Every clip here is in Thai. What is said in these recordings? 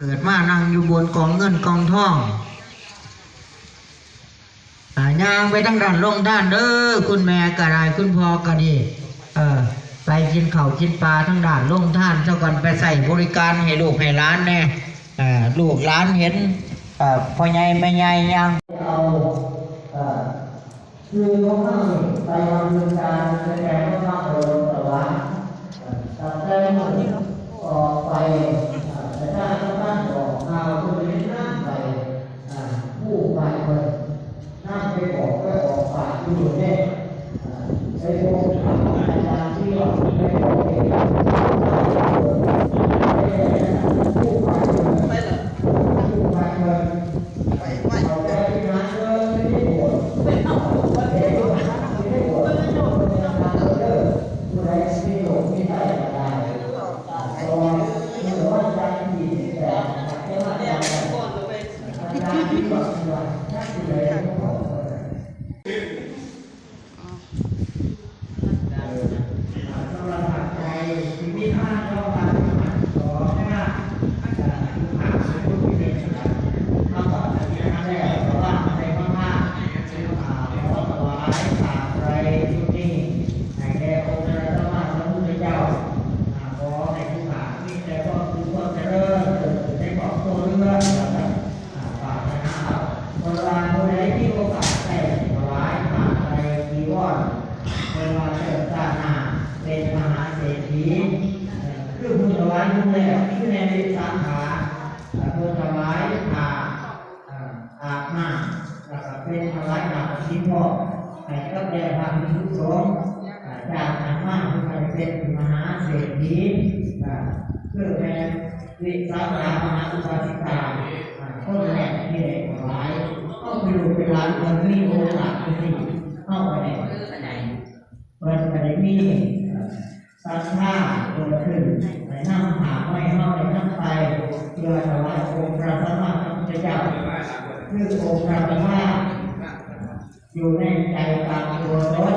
เกิดมานั่งอยู่บนกองเงินกองทองอ่าย่างไปทั้งด้านลงด้านเด้อคุณแม่ก็ได้คุณพ่อก็ดีเออไปกินเข้ากินปลาทั้งด้านลงท่านเจ้ากันไปใส่บริการให้ลูกให้ร้านแน่อ่าลูกร้านเห็นเอ่อพ่อใหญ่แม่ใหญ่ย่างเอาเอ่อคือของเขาไปวางดำเนินการในแก่ของเขาโดยตลอดเอ่อตั้งแต่หมดออกไป เอ่อแต่ถ้าท่ออกมาคุณเล่นน้ำไปผู้ไปคนนั่งไปบอกก็ออกปากอยู่เนี่ยอ่าไอ้พวกอาจารย์ที่ว่าไปบอกเองผู้ไปคนผู้ไปคนเอาไปที่ร้านเลยไม่ได้บวชไม่ได้บวชไม่ได้บวชไม่ได้บวชไม่ได้บวชผู้ใดที่หลงที่ได้ก็ได้ เพราะว่าเมื่อวันจันทร์ที่แปดเทวดา อาจารย์ที่บอกว่าท่านที่ไหนก็บอกว่าสำหรับหัดใจชีวิตท่านก็มาขอให้ว่าอาจารย์ผู้หาผู้พิเศษนะครับมาก่อนอันนี้ครั้งแรกเพราะว่าในพระธาตุอ่าขอถวายขาไตรชุดนี้ให้แด่องค์พระธรรมพระพุทธเจ้า อ่าขอให้ผู้ขามีแต่ก็คือความเจริญในครอบครัวเรื่องนะครับอ่าฝากไว้นะ ครับเวลาผู้ใดที่โอกาสแต่ถวายผ่านไปกีวรเวลาเกิดชาติหนาเป็นมหาเศรษฐีคือผู้ถวายผู้แรกที่ในสาขาผู้ถวายผ่าอาอาบน้ำแล้วก็เป็นถวายหนักชิ้นพ่อให้กับแด่พระภิกษุสงฆ์จากนั้นมาผู้เป็นมหาเศรษฐีอ่าเพื่อแนวิสาขามหาอุปาสิกา อ่าต้นแรกที่ได้ถวายก็ไปดูเป็นร้านคนที่โอกาสที่เข้าไปในเปิดไปในมีศรัทธาเกิดขึ้นในนั่งหาไม่เข้าในนั่งไปเพื่อถวายองค์พระสัมมาสัมพุทธเจ้าคือองค์พระธรรมอยู่ในใจกลางตัวรถ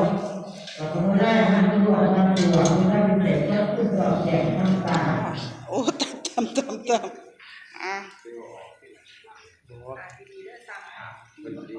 เราก็ไม่ได้ทำตัวทำตัวไม่ได้เป็นเด็กก็ขึ้นสอบแจกน้ำตาโอ้ตามตามตามตามอะ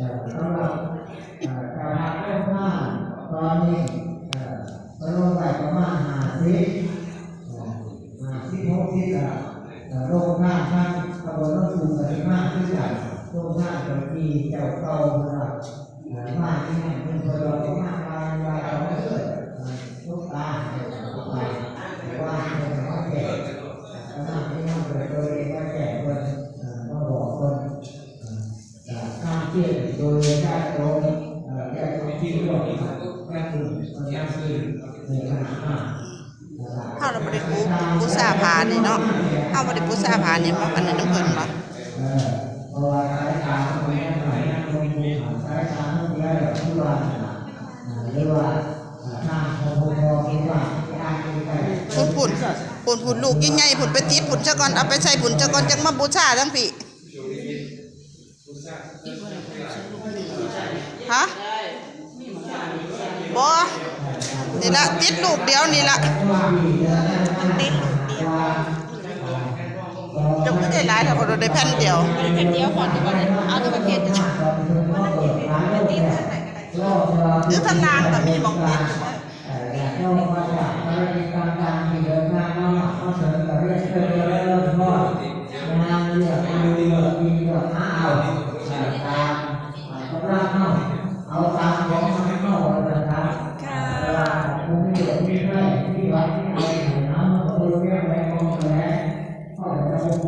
สำหรับการเริ่มห้าตอนนี้ก็ลงไปประมาณห้าสิบห้าสิบหกสิบอะเอ่อโรงงานท่านตำบลน้องกรุงกันมากที่สุดโรงงานเจ้าที่เจ้าเก่านะครับเอ่อมาที่ไหนเป็นคนเราประมาณ เฮาเราบ่ได้ปูปูซาผานี่เนาะเฮาบ่ได้ปูซาผานี่มาอันนี้น้ำเพิ่นบ่เออเพราะว่าสายตาของแม่หน่อยนะลงภูเขาสายตาของแม่แบบทุกวันนะอ่าหรือว่าอ่าทางของพ่อพ่อคิดว่าทางที่ใกล้ปุ่นปุ่นปุ่นปุ่นลูกใหญ่ๆปุ่นไปติดปุ่นซะก่อนเอาไปใส่ปุ่นซะก่อนจังมาบูชาทั้งพี่ฮะบ่ นี่ละติดลูกเดียวนี่ละมันติดลูกเดียวจงก็ได้หลายถ้าบ่ได้แผ่นเดียวแผ่นเดียวก่อนดีกว่าเลยเอาตัวประเทศจะหรือทางนางก็มีหมองติดอยากเข้ามาจากภารกิจการๆที่เดินทางมาเข้าเสริมกับเรื่อง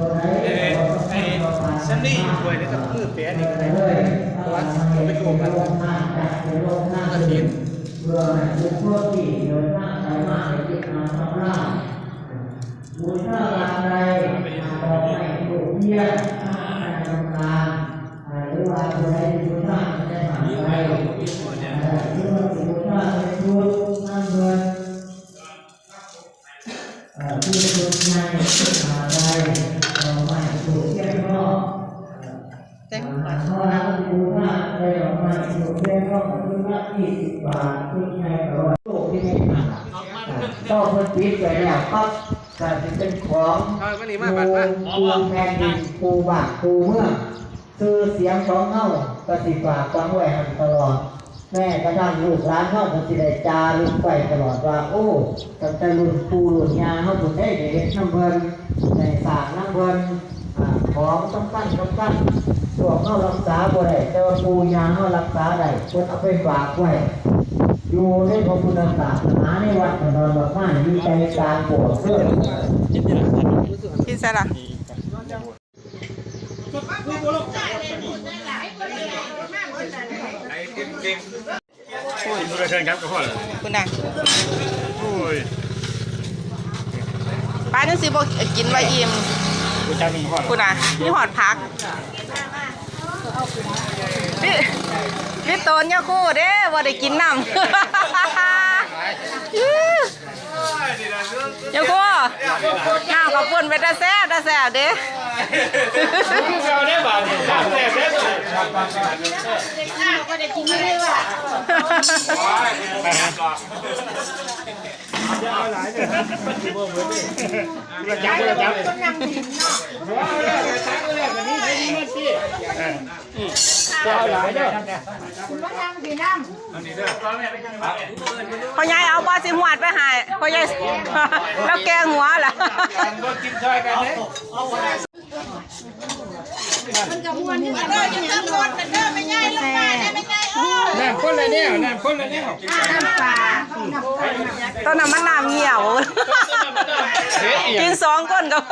เอ้ไอ้ซันนี่ป่วยแล้วก็มือแปะนี่ก็ได้เลยว่าจะไปโครงการจากในโลกหน้าดินเพื่อให้ทุกพี่เดินหน้าไปมากในที่มาทำร่างบุญท่าอะไรเราไม่ถูกเพี้ยนในทำการหรือว่าตัวไหนบุญท่าจะผ่านไปหรือว่าบุญท่าเป็นทุกนั่งเงินผู้ชมในอะไรเราไม่ถูกแก้รอบ แต่เพราะเราดูว่าได้ออกมาถูกแก้รอบคือว่าที่สิบบาทคือในตลอดโลกที่ไม่ผ่าต้องคนปิดไปแล้วก็จะเป็นของเอามานี่มาบัดมาปูแผ่นดินปูบาทปูเมืองคือเสียงของเฮากระสิบากฟังไว้ให้ตลอด แม่กระทั่งลูกหลานเฮาก็สิได้จารึกไปตลอดว่า โอ้ตั้งแต่รุ่นปู่รุ่นยาเฮาบ่ได้ได้เฮ็ดน้ำเพิ่นได้สางน้ำเพิ่น ของสำคัญสำคัญพวกเฮารักษาบ่ได้แต่ว่าปูยาเฮารักษาได้เพิ่นเอาไปฝากไว้อยู่ในพระพุทธศาสนาในวัดนอนบักม่านมีใจกลางโบสถ์เพื่อกินใส่ละไอ้เก่งๆโอ้ยด้เชิญครับก็พอแล้วคุณน่ะโอ้ยป้าจังสิบ่กินไว้อิ่ม บ่จักมันพอแล้วคุณน่ะมีหอดพักพี่พี่โตนยาคู่เด้บ่ได้กินน้ำยาคู่น้ำกับปุ่นไปตาแซ่บตาแซ่บเด้เอาได้บาดแซ่บแซ่บไปหาต่อเอาหลายเด้อบ่ เบิดเด้จับจับต้องนำดินเนาะจับเลยแบบนี้ให้ดีมันสิเอออืมเอาหลายเด้อพ่อใหญ่เอาบอสิหวดไปใหายพ่อใหญ่แล้วแกงหัวล่ะการบ่กินซอยกันเด้ น้ำคนละแนวน้ำคนละแนวตอนนั้นมันน้ำเหี่ยวเฮ็ดอีหยังกินสองก้นกับ